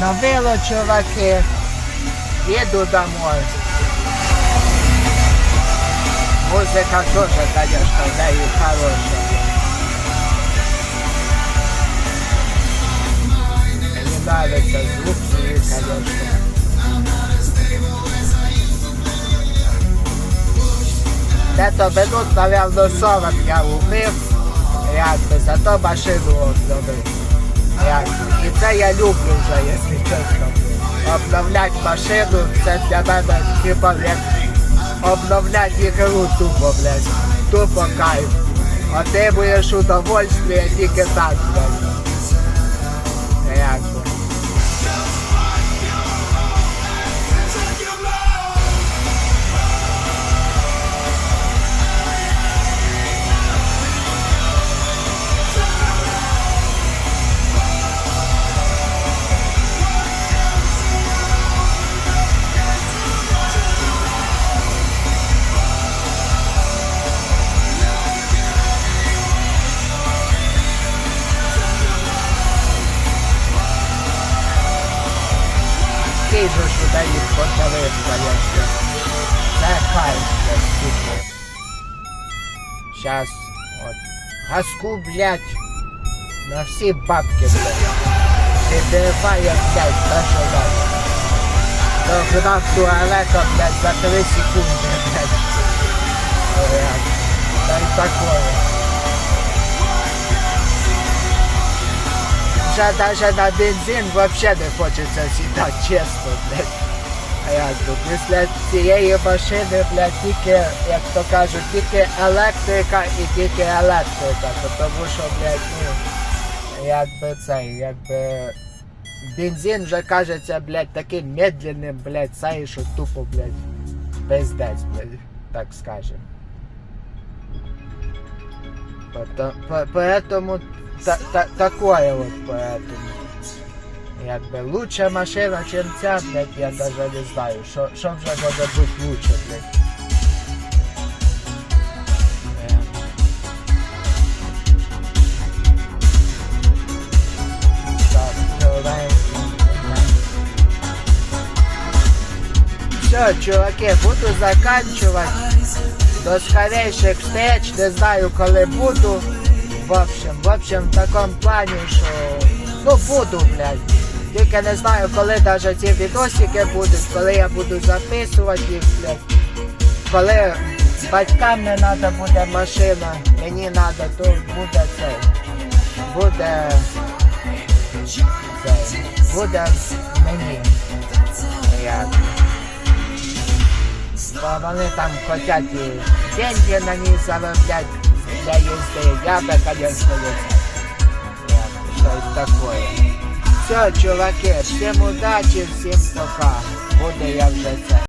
Навило чуваки. Їду домой. Музика тоже, конечно, в неї хороша. Мені нравится звук її, конечно. Где-то минут, наверное, 40 я умив, якби, зато машину обновив. Якби. І це я люблю вже, якщо чесно. Обновляти машину, це для мене хіба як обновлять ігру тупо, блядь. Тупо кайф. Отримуєш удовольствие тільки так, блядь. Який же ж у неї поталив, конечно. Це кайф, тупо. Щас, от. Газку, блядь, на всі бабки, блядь. Підриває, блядь, те, що надо. Догнав туалета, блядь, за 3 секунди, блядь. Блядь. Та й такое. Вже даже на бензин вообще не хочеться сідати, чесно, блядь. А як би, після цієї машини, блядь, тільки, як то кажуть, тільки електрика і тільки електрика. То Тому що, блядь, ну, якби цей, якби. Бензин вже кажеться, блядь, таким медленним, блядь, цей, що тупо, блядь, пиздець, блядь, так скажем. Поэтому та, та, такое вот поэтому. Якби лучша машина, чем ця, блядь, я даже не знаю, що, що вже може лучше, блядь. Все, чуваки, буду заканчивать. До скорейших встреч, не знаю, коли буду. В общем, в общем, в такому плані, що ну буду, блядь. Тільки не знаю, коли даже ці відосики будуть, коли я буду записувати їх, блядь. Коли батькам не треба буде машина, мені треба, то буде це. Буде. Це, буде мені. Як. Бо вони там хотять і деньги на ній зароблять для їсти Я би, конечно, не це. Що. Все, чуваки, всім удачі, всім пока. Буде я вже це.